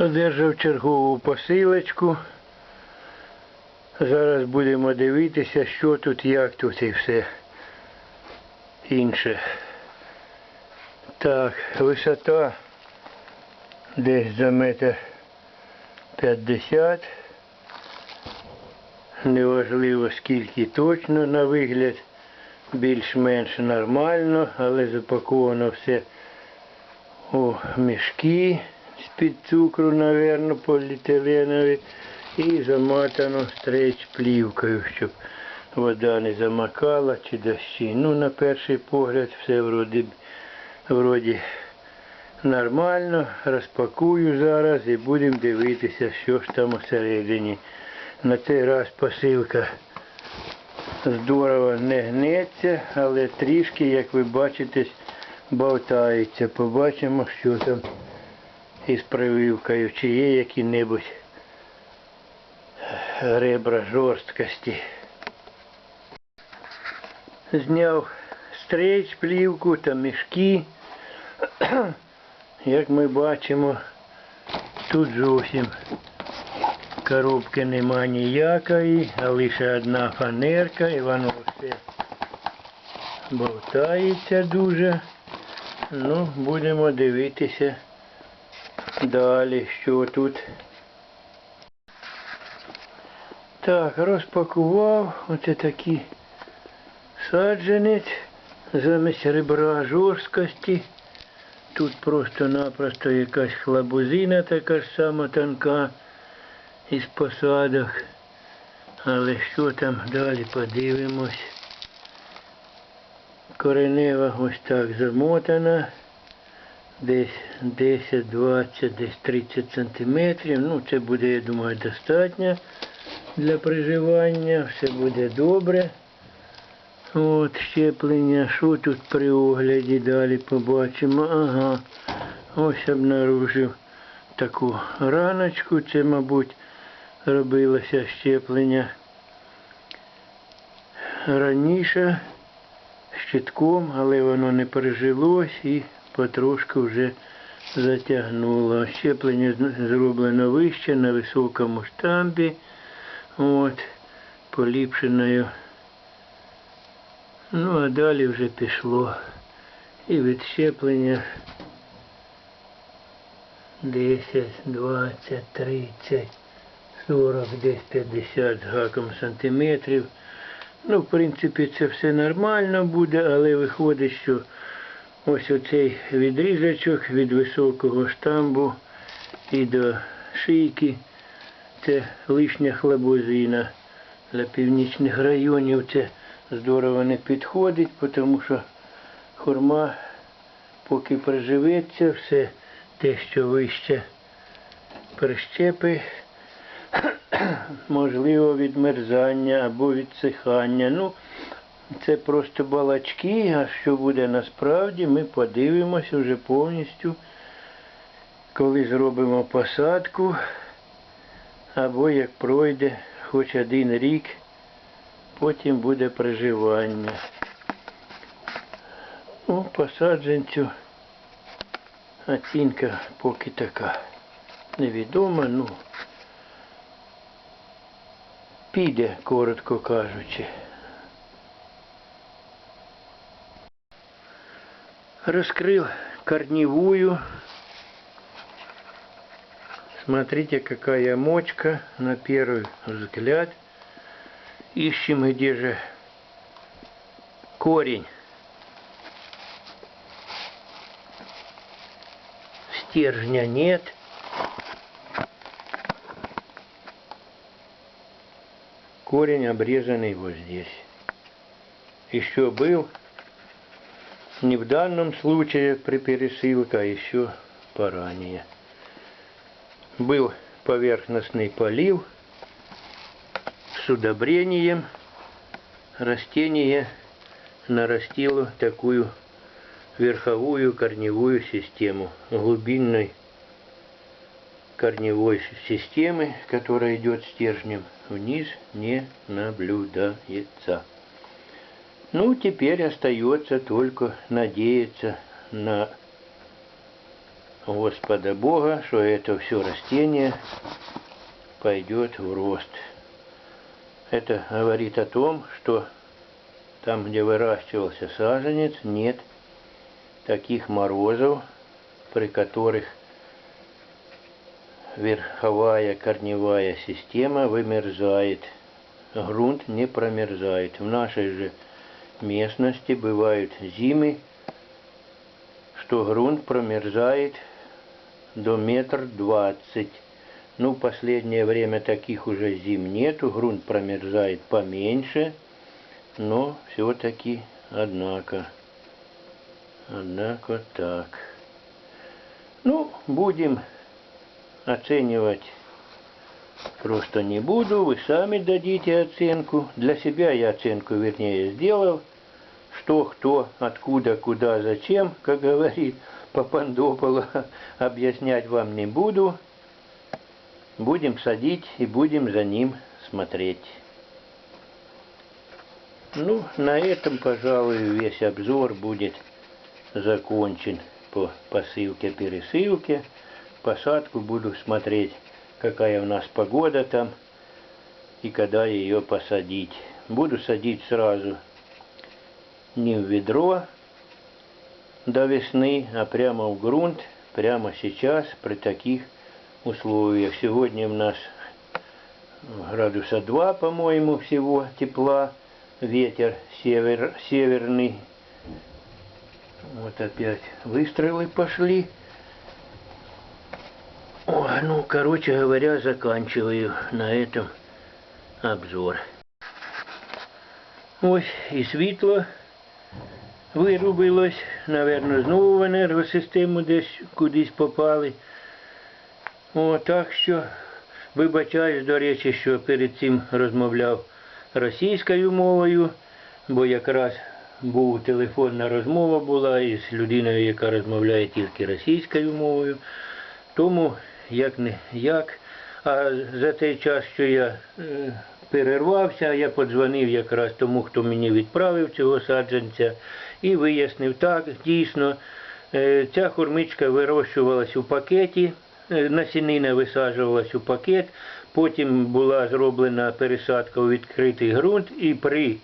Одержав чергову посилочку. Зараз будемо дивитися, що тут, як тут і все інше. Так, висота десь за метр 50. Неважливо скільки точно на вигляд, більш-менш нормально, але запаковано все у мішки з-під цукру, напевно, поліетиленові і замотано стрейч плівкою, щоб вода не замакала чи дощі. Ну, на перший погляд все вроді, вроді нормально. Розпакую зараз і будемо дивитися, що ж там усередині. На цей раз посилка здорово не гнеться, але трішки, як ви бачите, болтається. Побачимо, що там із прививкою, чи є які-небудь ребра жорсткості. Зняв стрейч, плівку та мішки. Як ми бачимо, тут зовсім коробки нема ніякої, а лише одна фанерка і воно все болтається дуже. Ну, будемо дивитися далі, що тут. Так, розпакував. Оце такий саджанець замість ребра жорсткості. Тут просто-напросто якась хлабузина така ж сама тонка із посадок. Але що там далі подивимось. Коренева ось так замотана. Десь 10, 20, десь 30 сантиметрів. Ну, це буде, я думаю, достатньо для приживання. Все буде добре. От щеплення. Що тут при огляді далі побачимо? Ага. Ось обнаружив таку раночку. Це, мабуть, робилося щеплення раніше щитком, але воно не пережилось і потрошку вже затягнуло. Щеплення зроблено вище на високому штампі. От, поліпшеною. Ну, а далі вже пішло. І відщеплення 10, 20, 30, 40, десь 50 з гаком сантиметрів. Ну, в принципі, це все нормально буде, але виходить, що ось оцей відрізочок від високого штамбу і до шийки це лишня хлебозина. Для північних районів це здорово не підходить, тому що хурма, поки приживеться, все те, що вище прищепи, можливо, відмерзання або відсихання. Ну, це просто балачки, а що буде насправді, ми подивимося вже повністю, коли зробимо посадку, або як пройде хоч один рік, потім буде приживання. Ну, посадженцю оцінка поки така невідома, ну піде, коротко кажучи. Раскрыл корневую. Смотрите, какая мочка на первый взгляд. Ищем, где же корень. Стержня нет. Корень обрезанный вот здесь. Еще был не в данном случае при пересылке, а еще поранее. Был поверхностный полив с удобрением. Растение нарастило такую верховую корневую систему глубинной корневой системы, которая идет стержнем вниз, не наблюдается. Ну, теперь остается только надеяться на Господа Бога, что это все растение пойдет в рост. Это говорит о том, что там, где выращивался саженец, нет таких морозов, при которых верховая корневая система вымерзает. Грунт не промерзает. В нашей же местности бывают зимы, что грунт промерзает до метр двадцать. Ну, в последнее время таких уже зим нету, грунт промерзает поменьше, но все-таки, однако, однако так. Ну, будем оценивать просто не буду, вы сами дадите оценку. Для себя я оценку, вернее, сделал. Что, кто, откуда, куда, зачем, как говорит Папандопола, объяснять вам не буду. Будем садить и будем за ним смотреть. Ну, на этом, пожалуй, весь обзор будет закончен по посылке-пересылке. Посадку буду смотреть, какая у нас погода там и когда ее посадить. Буду садить сразу не в ведро до весны, а прямо в грунт, прямо сейчас при таких условиях. Сегодня у нас градуса 2, по-моему, всего тепла, ветер север, северный. Вот опять выстрелы пошли. О, ну, короче говоря, заканчиваю на этом обзор. Ось і світло вирубилось, напевно, знову в енергосистему десь кудись попали. О, так що вибачаюсь, до речі, що перед цим розмовляв російською мовою, бо якраз був телефонна розмова була із людиною, яка розмовляє тільки російською мовою. Тому як не як. А за той час, що я е, перервався, я подзвонив якраз тому, хто мені відправив цього саджанця, і вияснив, так, дійсно, е, ця хурмичка вирощувалась у пакеті, е, насінина висаджувалась у пакет, потім була зроблена пересадка у відкритий ґрунт, і при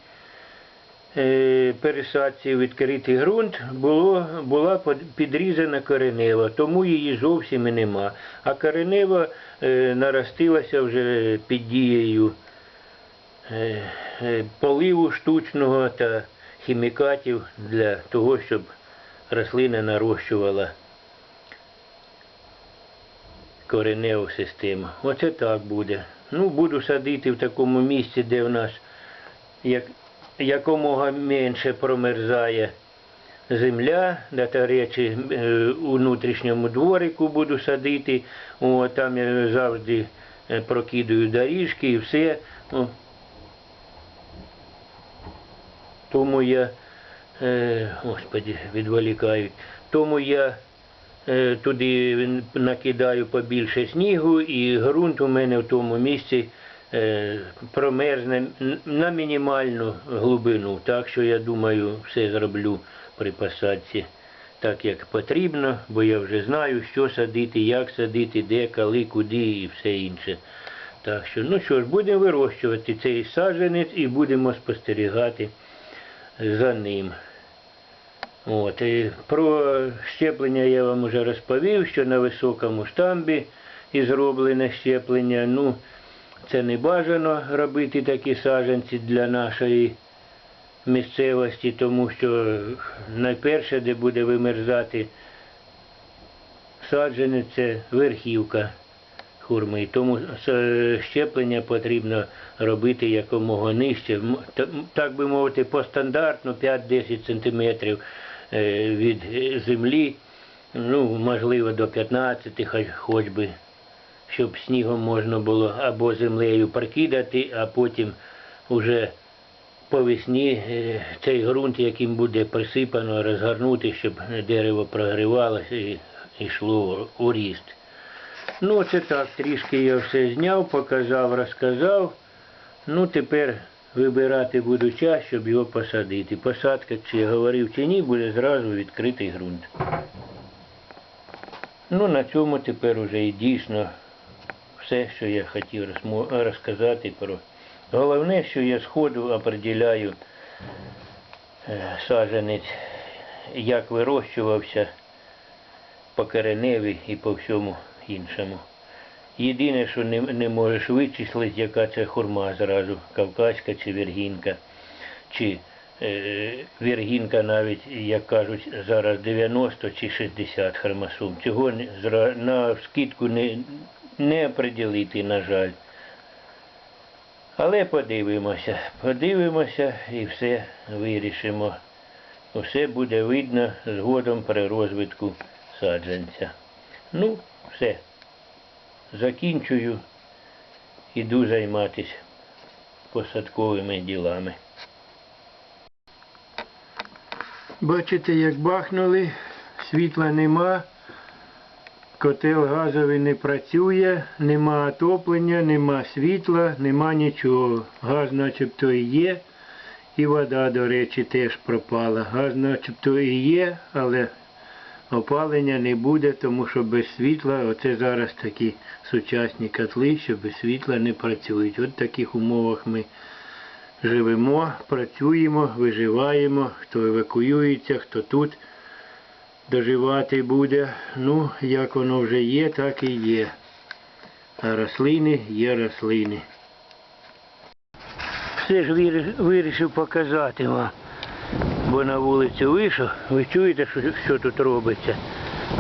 е, пересадці у відкритий ґрунт було, була підрізана коренева, тому її зовсім і нема. А коренева наростилася вже під дією поливу штучного та хімікатів для того, щоб рослина нарощувала кореневу систему. Оце так буде. Ну, буду садити в такому місці, де в нас як, якомога менше промерзає земля, да, та речі, е, у внутрішньому дворику буду садити. О, там я завжди е, прокидаю доріжки і все. О. Тому я, е, господи, відволікають. Тому я е, туди накидаю побільше снігу, і ґрунт у мене в тому місці е, промерзне на мінімальну глибину. Так що я думаю, все зроблю при посадці так, як потрібно, бо я вже знаю, що садити, як садити, де, коли, куди і все інше. Так що, ну що ж, будемо вирощувати цей саджанець і будемо спостерігати за ним. От, і про щеплення я вам вже розповів, що на високому штамбі і зроблене щеплення. Ну, це не бажано робити такі саджанці для нашої місцевості, тому що найперше, де буде вимерзати саджанець, це верхівка хурми. Тому щеплення потрібно робити якомога нижче. Так би мовити, по стандартну 5-10 см від е, землі, ну, можливо, до 15, хоч- хоч би, щоб снігом можна було або землею прокидати, а потім уже по весні е, цей ґрунт, яким буде присипано, розгорнути, щоб дерево прогрівалося і йшло у ріст. Ну, це так, трішки я все зняв, показав, розказав. Ну, тепер вибирати буду час, щоб його посадити. Посадка, чи я говорив, чи ні, буде зразу відкритий ґрунт. Ну, на цьому тепер уже і дійсно все, що я хотів розказати про. Головне, що я сходу определяю е, саджанець, як вирощувався по кореневі і по всьому іншому. Єдине, що не, не можеш вичислити, яка це хурма зразу, кавказька чи віргінка, чи е, віргінка навіть, як кажуть, зараз 90 чи 60 хромосом. Цього на скидку не, не приділити, на жаль. Але подивимося, подивимося і все вирішимо. Усе буде видно згодом при розвитку саджанця. Ну, все. Закінчую. Іду займатися посадковими ділами. Бачите, як бахнули, світла нема, котел газовий не працює, нема отоплення, нема світла, нема нічого. Газ начебто і є, і вода, до речі, теж пропала. Газ начебто і є, але опалення не буде, тому що без світла, оце зараз такі сучасні котли, що без світла не працюють. От в таких умовах ми живемо, працюємо, виживаємо, хто евакуюється, хто тут доживати буде. Ну, як воно вже є, так і є. А рослини є рослини. Все ж вирішив показати вам. Бо на вулицю вийшов, ви чуєте, що, що тут робиться.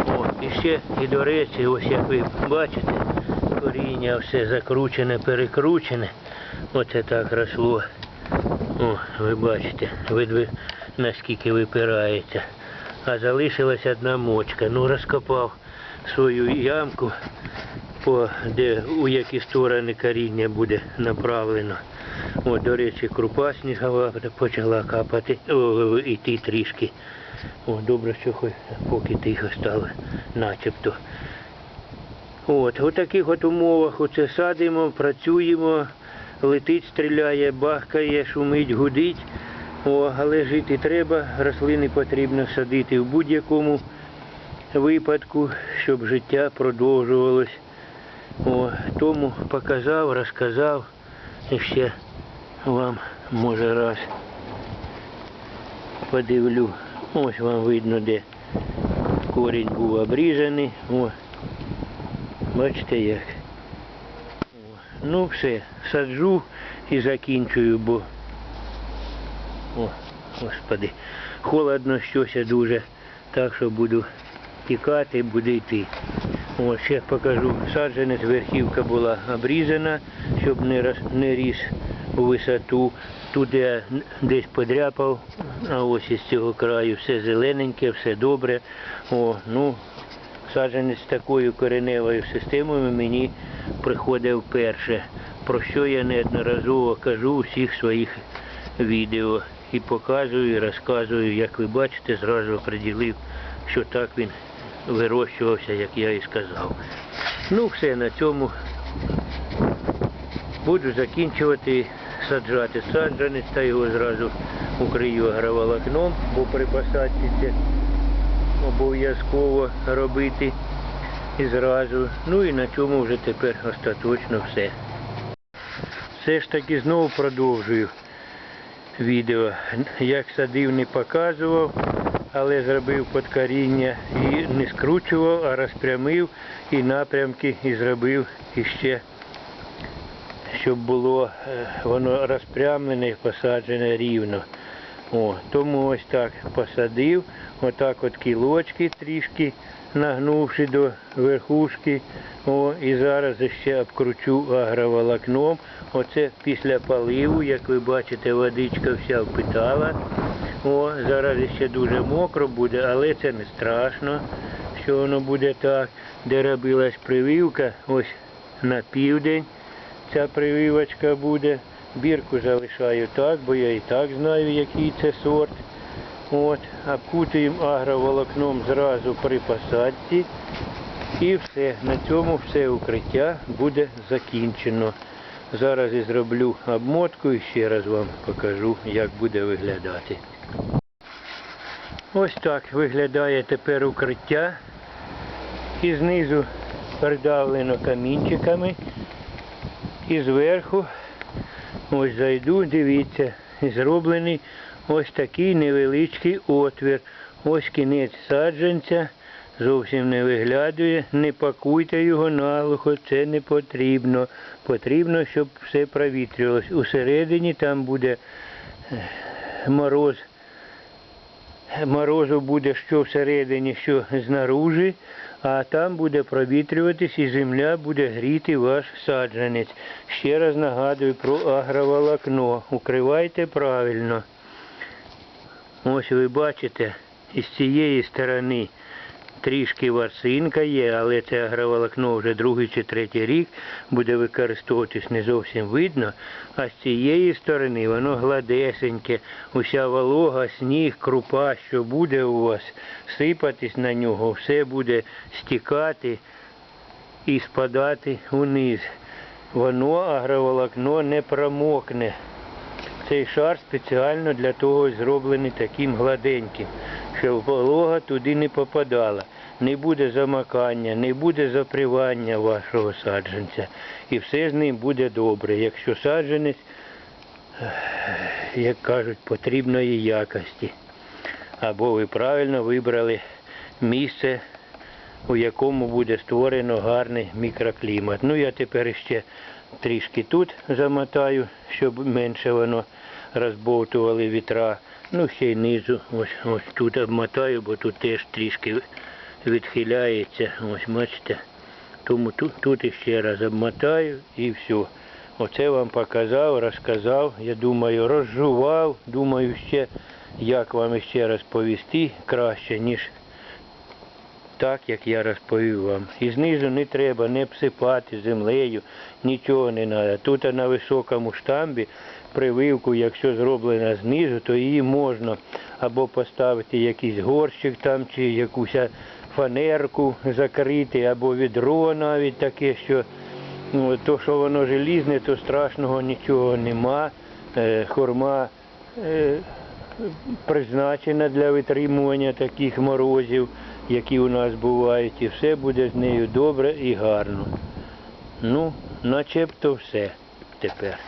О, і ще, і до речі, ось як ви бачите, коріння все закручене, перекручене. Оце так росло. О, ви бачите, видви наскільки випирається. А залишилась одна мочка. Ну, розкопав свою ямку, по, де у які сторони коріння буде направлено. О, до речі, крупа снігова почала капати, о, йти трішки. О, добре, що хоч поки тихо стало, начебто. От, у таких от умовах оце садимо, працюємо, летить, стріляє, бахкає, шумить, гудить. О, але жити треба, рослини потрібно садити в будь-якому випадку, щоб життя продовжувалось. О, тому показав, розказав і ще вам може раз подивлю. Ось вам видно, де корінь був обрізаний. О, бачите як. Ну все, саджу і закінчую, бо о, господи, холодно щось дуже, так що буду тікати, буду йти. Ось ще покажу. Саджанець верхівка була обрізана, щоб не, роз, не ріс висоту. Тут я десь подряпав, а ось із цього краю все зелененьке, все добре. О, ну, саджанець з такою кореневою системою мені приходить вперше, про що я неодноразово кажу у всіх своїх відео. І показую, і розказую, як ви бачите, зразу приділив, що так він вирощувався, як я і сказав. Ну, все на цьому буду закінчувати саджати саджанець та його зразу укрию агроволокном, бо при посадці це обов'язково робити і зразу. Ну і на цьому вже тепер остаточно все. Все ж таки знову продовжую відео. Як садив, не показував, але зробив подкоріння і не скручував, а розпрямив і напрямки і зробив іще, щоб було е, воно розпрямлене і посаджене рівно. О, тому ось так посадив, отак от кілочки трішки нагнувши до верхушки. О, і зараз ще обкручу агроволокном. Оце після поливу, як ви бачите, водичка вся впитала. О, зараз ще дуже мокро буде, але це не страшно, що воно буде так. Де робилась прививка, ось на південь ця прививочка буде. Бірку залишаю так, бо я і так знаю, який це сорт. От, обкутуємо агроволокном зразу при посадці. І все, на цьому все укриття буде закінчено. Зараз і зроблю обмотку і ще раз вам покажу, як буде виглядати. Ось так виглядає тепер укриття. і знизу придавлено камінчиками. І зверху ось зайду, дивіться, зроблений ось такий невеличкий отвір. Ось кінець саджанця, зовсім не виглядує. Не пакуйте його наглухо, це не потрібно. Потрібно, щоб все провітрювалось. Усередині там буде е, мороз. Морозу буде що всередині, що знаружи, а там буде провітрюватись і земля буде гріти ваш саджанець. Ще раз нагадую про агроволокно. Укривайте правильно. Ось ви бачите, із цієї сторони трішки варсинка є, але це агроволокно вже другий чи третій рік буде використовуватись не зовсім видно. А з цієї сторони воно гладесеньке, уся волога, сніг, крупа, що буде у вас, сипатись на нього, все буде стікати і спадати униз. Воно агроволокно не промокне. Цей шар спеціально для того зроблений таким гладеньким, щоб волога туди не попадала. Не буде замакання, не буде запривання вашого саджанця. І все з ним буде добре, якщо саджанець, як кажуть, потрібної якості. Або ви правильно вибрали місце, у якому буде створено гарний мікроклімат. Ну я тепер ще трішки тут замотаю, щоб менше воно розбовтували вітра. Ну ще й низу, ось, ось тут обмотаю, бо тут теж трішки відхиляється. Ось бачите. Тому тут, тут іще раз обмотаю і все. Оце вам показав, розказав, я думаю, розжував, думаю ще, як вам ще раз повісти краще, ніж так, як я розповів вам. І знизу не треба не псипати землею, нічого не треба. Тут на високому штамбі прививку, якщо зроблена знизу, то її можна або поставити якийсь горщик там, чи якусь фанерку закрити, або відро навіть таке, що ну, то, що воно желізне, то страшного нічого нема. Е, Хурма е, призначена для витримування таких морозів, які у нас бувають, і все буде з нею добре і гарно. Ну, начебто все тепер.